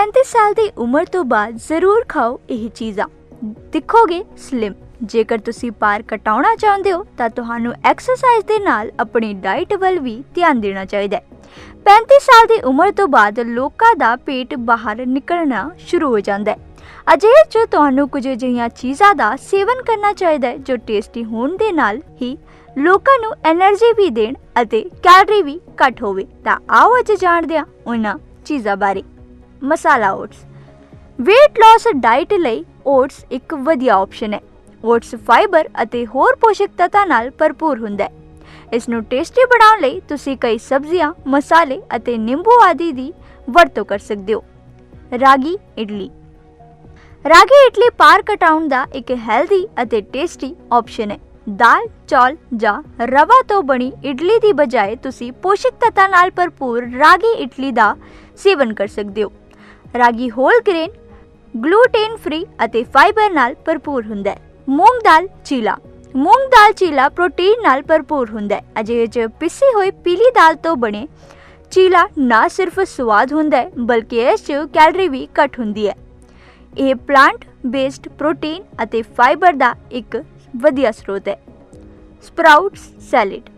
35 ਸਾਲ ਦੀ ਉਮਰ ਤੋਂ ਬਾਅਦ ਜ਼ਰੂਰ ਖਾਓ ਇਹ ਚੀਜ਼ਾਂ। ਦਿਖੋਗੇ ਸਲਿਮ ਜੇਕਰ ਤੁਸੀਂ ਪਾਰ ਘਟਾਉਣਾ ਚਾਹੁੰਦੇ ਹੋ, ਤਾਂ ਤੁਹਾਨੂੰ ਐਕਸਰਸਾਈਜ਼ ਦੇ ਨਾਲ ਆਪਣੀ ਡਾਈਟ ਵੱਲ ਵੀ ਧਿਆਨ ਦੇਣਾ ਚਾਹੀਦਾ ਹੈ। 35 ਸਾਲ ਦੀ ਉਮਰ ਤੋਂ ਬਾਅਦ ਲੋਕਾਂ ਦਾ ਪੇਟ ਬਾਹਰ ਨਿਕਲਣਾ ਸ਼ੁਰੂ ਹੋ ਜਾਂਦਾ ਹੈ। ਅਜਿਹੇ ਚ ਤੁਹਾਨੂੰ ਕੁਝ ਅਜਿਹੀਆਂ ਚੀਜ਼ਾਂ ਦਾ ਸੇਵਨ ਕਰਨਾ ਚਾਹੀਦਾ ਹੈ, ਜੋ ਟੇਸਟੀ ਹੋਣ ਦੇ ਨਾਲ ਹੀ ਲੋਕਾਂ ਨੂੰ એનર્ਜੀ ਵੀ ਦੇਣ ਅਤੇ ਕੈਲਰੀ ਵੀ ਘੱਟ ਹੋਵੇ। ਤਾਂ ਆਓ ਅੱਜ ਜਾਣਦੇ ਹਾਂ ਉਹਨਾਂ ਚੀਜ਼ਾਂ ਬਾਰੇ। Masala oats. weight loss diet ਲਈ ਓਟਸ ਇੱਕ ਵਧੀਆ ਆਪਸ਼ਨ ਹੈ। ਓਟਸ ਫਾਈਬਰ ਅਤੇ ਹੋਰ ਪੋਸ਼ਕ ਤੱਤਾਂ ਨਾਲ ਭਰਪੂਰ ਹੁੰਦਾ ਹੈ। ਇਸ ਨੂੰ ਟੇਸਟੀ ਬਣਾਉਣ ਲਈ ਤੁਸੀਂ ਕਈ ਸਬਜ਼ੀਆਂ, ਮਸਾਲੇ ਅਤੇ ਨਿੰਬੂ ਆਦਿ ਦੀ ਵਰਤੋਂ ਕਰ ਸਕਦੇ ਹੋ। ਰਾਗੀ ਇਡਲੀ। ਰਾਗੀ ਇਡਲੀ ਪਾਰ ਕਟਾਉਣ ਦਾ ਇੱਕ ਹੈਲਦੀ ਅਤੇ ਟੇਸਟੀ ਆਪਸ਼ਨ ਹੈ। ਦਾਲ, ਚੌਲ ਜਾਂ ਰਵਾ ਤੋਂ ਬਣੀ ਇਡਲੀ ਦੀ ਬਜਾਏ ਤੁਸੀਂ ਪੋਸ਼ਕ ਤੱਤਾਂ ਨਾਲ ਭਰਪੂਰ ਰਾਗੀ ਇਡਲੀ ਦਾ ਸੇਵਨ ਕਰ ਸਕਦੇ ਹੋ। Ragi whole grain, gluten free ਅਤੇ ਫਾਈਬਰ ਨਾਲ ਭਰਪੂਰ ਹੁੰਦਾ ਹੈ। ਮੂੰਗ ਦਾਲ ਚੀਲਾ। ਮੂੰਗ ਦਾਲ ਚੀਲਾ ਪ੍ਰੋਟੀਨ ਨਾਲ ਭਰਪੂਰ ਹੁੰਦਾ ਹੈ। ਅਜਿਹੇ ਚ ਪਿਸੀ ਹੋਈ ਪੀਲੀ ਦਾਲ ਤੋਂ ਬਣੇ ਚੀਲਾ ਨਾ ਸਿਰਫ ਸਵਾਦ ਹੁੰਦਾ ਹੈ, ਬਲਕਿ ਇਸ ਚ ਕੈਲਰੀ ਵੀ ਘੱਟ ਹੁੰਦੀ ਹੈ। ਇਹ ਪਲਾਂਟ ਬੇਸਡ ਪ੍ਰੋਟੀਨ ਅਤੇ ਫਾਈਬਰ ਦਾ ਇੱਕ ਵਧੀਆ ਸਰੋਤ ਹੈ। ਸਪਰਾਊਟਸ ਸੈਲਡ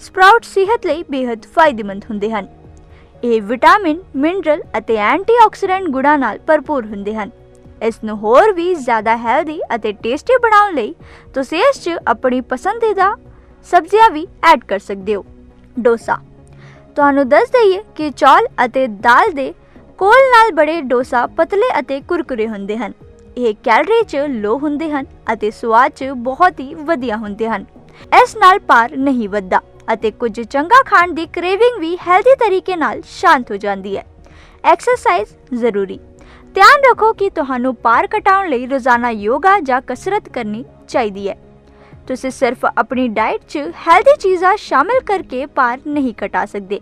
ਸਪਰਾਊਟ ਸਿਹਤ ਲਈ ਬੇहद ਫਾਇਦੇਮੰਦ ਹੁੰਦੇ ਹਨ। ਇਹ ਵਿਟਾਮਿਨ, ਮਿਨਰਲ ਅਤੇ ਐਂਟੀਆਕਸੀਡੈਂਟ ਗੁਣਾਂ ਨਾਲ ਭਰਪੂਰ ਹੁੰਦੇ ਹਨ। ਇਸ ਨੂੰ ਹੋਰ ਵੀ ਜ਼ਿਆਦਾ ਹੈਲਦੀ ਅਤੇ ਟੇਸਟੀ ਬਣਾਉਣ ਲਈ ਤੁਸੀਂ ਇਸ 'ਚ ਆਪਣੀ ਪਸੰਦੀਦਾ ਸਬਜ਼ੀਆਂ ਵੀ ਐਡ ਕਰ ਸਕਦੇ ਹੋ। ਡੋਸਾ। ਤੁਹਾਨੂੰ ਦੱਸ ਦਈਏ ਕਿ ਚੌਲ ਅਤੇ ਦਾਲ ਦੇ ਕੋਲ ਨਾਲ ਬੜੇ ਡੋਸਾ ਪਤਲੇ ਅਤੇ ਕੁਰਕੁਰੇ ਹੁੰਦੇ ਹਨ। ਇਹ ਕੈਲਰੀ 'ਚ ਲੋ ਹੁੰਦੇ ਹਨ ਅਤੇ ਸਵਾਦ 'ਚ ਬਹੁਤ ਹੀ ਵਧੀਆ ਹੁੰਦੇ ਹਨ। ਇਸ ਨਾਲ ਭਾਰ ਨਹੀਂ ਵੱਧਦਾ। ਅਤੇ ਕੁਝ ਚੰਗਾ ਖਾਣ ਦੀ ਕ੍ਰੇਵਿੰਗ ਵੀ ਹੈਲਦੀ ਤਰੀਕੇ ਨਾਲ ਸ਼ਾਂਤ ਹੋ ਜਾਂਦੀ ਹੈ। ਐਕਸਰਸਾਈਜ਼ ਜ਼ਰੂਰੀ। ਧਿਆਨ ਰੱਖੋ ਕਿ ਤੁਹਾਨੂੰ ਭਾਰ ਘਟਾਉਣ ਲਈ ਰੋਜ਼ਾਨਾ ਯੋਗਾ ਜਾਂ ਕਸਰਤ ਕਰਨੀ ਚਾਹੀਦੀ ਹੈ। ਤੁਸੀਂ ਸਿਰਫ ਆਪਣੀ ਡਾਈਟ 'ਚ ਹੈਲਦੀ ਚੀਜ਼ਾਂ ਸ਼ਾਮਿਲ ਕਰਕੇ ਭਾਰ ਨਹੀਂ ਘਟਾ ਸਕਦੇ।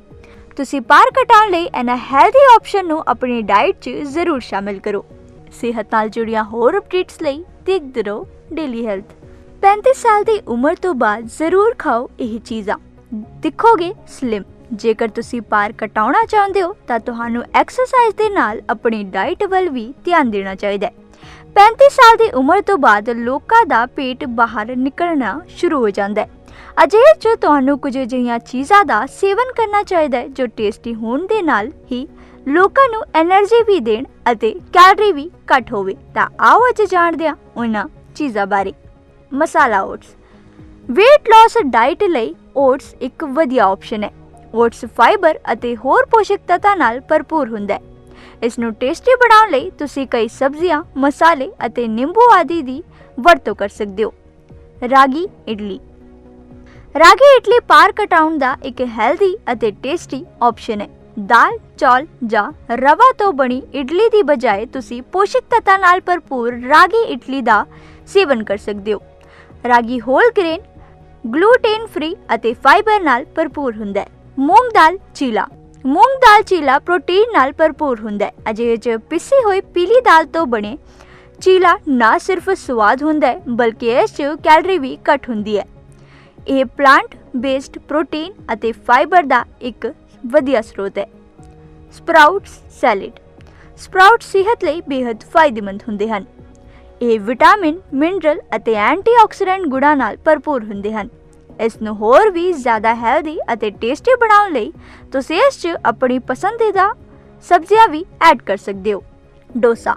ਤੁਸੀਂ ਭਾਰ ਘਟਾਉਣ ਲਈ ਇਹਨਾਂ ਹੈਲਦੀ ਆਪਸ਼ਨ ਨੂੰ ਆਪਣੀ ਡਾਈਟ 'ਚ ਜ਼ਰੂਰ ਸ਼ਾਮਿਲ ਕਰੋ। ਸਿਹਤ ਨਾਲ ਜੁੜੀਆਂ ਹੋਰ ਅਪਡੇਟਸ ਲਈ ਦੇਖਦੇ ਰਹੋ ਡੇਲੀ ਹੈਲਥ 35 ਸਾਲ ਦੀ ਉਮਰ ਤੋਂ ਬਾਅਦ ਜ਼ਰੂਰ ਖਾਓ ਇਹ ਚੀਜ਼ਾਂ। ਦਿਖੋਗੇ ਸਲਿਮ ਜੇਕਰ ਤੁਸੀਂ ਪਾਰ ਘਟਾਉਣਾ ਚਾਹੁੰਦੇ ਹੋ, ਤਾਂ ਤੁਹਾਨੂੰ ਐਕਸਰਸਾਈਜ਼ ਦੇ ਨਾਲ ਆਪਣੀ ਡਾਈਟ ਵੱਲ ਵੀ ਧਿਆਨ ਦੇਣਾ ਚਾਹੀਦਾ ਹੈ। 35 ਸਾਲ ਦੀ ਉਮਰ ਤੋਂ ਬਾਅਦ ਲੋਕਾਂ ਦਾ ਪੇਟ ਬਾਹਰ ਨਿਕਲਣਾ ਸ਼ੁਰੂ ਹੋ ਜਾਂਦਾ ਹੈ। ਅਜਿਹੇ ਚ ਤੁਹਾਨੂੰ ਕੁਝ ਅਜਿਹੀਆਂ ਚੀਜ਼ਾਂ ਦਾ ਸੇਵਨ ਕਰਨਾ ਚਾਹੀਦਾ ਹੈ, ਜੋ ਟੇਸਟੀ ਹੋਣ ਦੇ ਨਾਲ ਹੀ ਲੋਕਾਂ ਨੂੰ એનર્ਜੀ ਵੀ ਦੇਣ ਅਤੇ ਕੈਲਰੀ ਵੀ ਘੱਟ ਹੋਵੇ। ਤਾਂ ਆਓ ਅੱਜ ਜਾਣਦੇ ਹਾਂ ਉਹਨਾਂ ਚੀਜ਼ਾਂ ਬਾਰੇ। Masala oats weight loss diet ਲਈ ਓਟਸ ਇੱਕ ਵਧੀਆ ਆਪਸ਼ਨ ਹੈ। ਓਟਸ ਫਾਈਬਰ ਅਤੇ ਹੋਰ ਪੋਸ਼ਕ ਤੱਤਾਂ ਨਾਲ ਭਰਪੂਰ ਹੁੰਦਾ ਹੈ। ਇਸ ਨੂੰ ਟੇਸਟੀ ਬਣਾਉਣ ਲਈ ਤੁਸੀਂ ਕਈ ਸਬਜ਼ੀਆਂ, ਮਸਾਲੇ ਅਤੇ ਨਿੰਬੂ ਆਦਿ ਦੀ ਵਰਤੋਂ ਕਰ ਸਕਦੇ ਹੋ। ਰਾਗੀ ਇਡਲੀ। ਰਾਗੀ ਇਡਲੀ ਪਾਰ ਕਟਾਉਣ ਦਾ ਇੱਕ ਹੈਲਦੀ ਅਤੇ ਟੇਸਟੀ ਆਪਸ਼ਨ ਹੈ। ਦਾਲ, ਚੌਲ ਜਾਂ ਰਵਾ ਤੋਂ ਬਣੀ ਇਡਲੀ ਦੀ ਬਜਾਏ ਤੁਸੀਂ ਪੋਸ਼ਕ ਤੱਤਾਂ ਨਾਲ ਭਰਪੂਰ ਰਾਗੀ ਇਡਲੀ ਦਾ ਸੇਵਨ ਕਰ ਸਕਦੇ ਹੋ। Ragi whole grain gluten free ਅਤੇ ਫਾਈਬਰ ਨਾਲ ਭਰਪੂਰ ਹੁੰਦਾ ਹੈ। ਮੂੰਗ ਦਾਲ ਚੀਲਾ। ਮੂੰਗ ਦਾਲ ਚੀਲਾ ਪ੍ਰੋਟੀਨ ਨਾਲ ਭਰਪੂਰ ਹੁੰਦਾ ਹੈ। ਅਜਿਹੇ ਚ ਪਿਸੀ ਹੋਈ ਪੀਲੀ ਦਾਲ ਤੋਂ ਬਣੇ ਚੀਲਾ ਨਾ ਸਿਰਫ ਸਵਾਦ ਹੁੰਦਾ ਹੈ, ਬਲਕਿ ਇਸ 'ਚ ਕੈਲਰੀ ਵੀ ਘੱਟ ਹੁੰਦੀ ਹੈ। ਇਹ ਪਲਾਂਟ ਬੇਸਡ ਪ੍ਰੋਟੀਨ ਅਤੇ ਫਾਈਬਰ ਦਾ ਇੱਕ ਵਧੀਆ ਸਰੋਤ ਹੈ। ਸਪਰਾਊਟਸ ਸੈਲਡ ਸਪਰਾਊਟ ਸਿਹਤ ਲਈ ਬੇहद ਫਾਇਦੇਮੰਦ ਹੁੰਦੇ ਹਨ। ਇਹ ਵਿਟਾਮਿਨ, ਮਿਨਰਲ ਅਤੇ ਐਂਟੀਆਕਸੀਡੈਂਟ ਗੁਣਾਂ ਨਾਲ ਭਰਪੂਰ ਹੁੰਦੇ ਹਨ। ਇਸ ਨੂੰ ਹੋਰ ਵੀ ਜ਼ਿਆਦਾ ਹੈਲਦੀ ਅਤੇ ਟੇਸਟੀ ਬਣਾਉਣ ਲਈ ਤੁਸੀਂ ਇਸ 'ਚ ਆਪਣੀ ਪਸੰਦੀਦਾ ਸਬਜ਼ੀਆਂ ਵੀ ਐਡ ਕਰ ਸਕਦੇ ਹੋ। ਡੋਸਾ।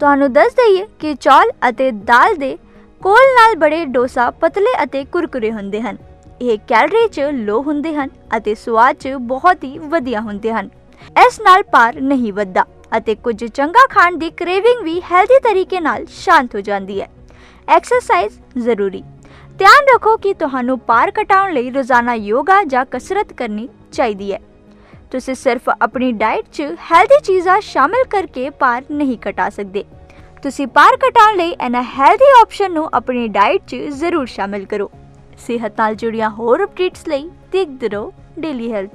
ਤੁਹਾਨੂੰ ਦੱਸ ਦਈਏ ਕਿ ਚੌਲ ਅਤੇ ਦਾਲ ਦੇ ਕੋਲ ਨਾਲ ਬੜੇ ਡੋਸਾ ਪਤਲੇ ਅਤੇ ਕੁਰਕੁਰੇ ਹੁੰਦੇ ਹਨ। ਇਹ ਕੈਲਰੀ 'ਚ ਲੋ ਹੁੰਦੇ ਹਨ ਅਤੇ ਸਵਾਦ 'ਚ ਬਹੁਤ ਹੀ ਵਧੀਆ ਹੁੰਦੇ ਹਨ। ਇਸ ਨਾਲ ਭਾਰ ਨਹੀਂ ਵੱਧਦਾ। ਅਤੇ ਕੁਝ ਚੰਗਾ ਖਾਣ ਦੀ ਕ੍ਰੇਵਿੰਗ ਵੀ ਹੈਲਦੀ ਤਰੀਕੇ ਨਾਲ ਸ਼ਾਂਤ ਹੋ ਜਾਂਦੀ ਹੈ। ਐਕਸਰਸਾਈਜ਼ ਜ਼ਰੂਰੀ। ਧਿਆਨ ਰੱਖੋ ਕਿ ਤੁਹਾਨੂੰ ਭਾਰ ਘਟਾਉਣ ਲਈ ਰੋਜ਼ਾਨਾ ਯੋਗਾ ਜਾਂ ਕਸਰਤ ਕਰਨੀ ਚਾਹੀਦੀ ਹੈ। ਤੁਸੀਂ ਸਿਰਫ ਆਪਣੀ ਡਾਈਟ 'ਚ ਹੈਲਦੀ ਚੀਜ਼ਾਂ ਸ਼ਾਮਿਲ ਕਰਕੇ ਭਾਰ ਨਹੀਂ ਘਟਾ ਸਕਦੇ। ਤੁਸੀਂ ਭਾਰ ਘਟਾਉਣ ਲਈ ਇਹਨਾਂ ਹੈਲਦੀ ਆਪਸ਼ਨ ਨੂੰ ਆਪਣੀ ਡਾਈਟ 'ਚ ਜ਼ਰੂਰ ਸ਼ਾਮਿਲ ਕਰੋ। ਸਿਹਤ ਨਾਲ ਜੁੜੀਆਂ ਹੋਰ ਅਪਡੇਟਸ ਲਈ ਦੇਖਦੇ ਰਹੋ ਡੇਲੀ ਹੈਲਥ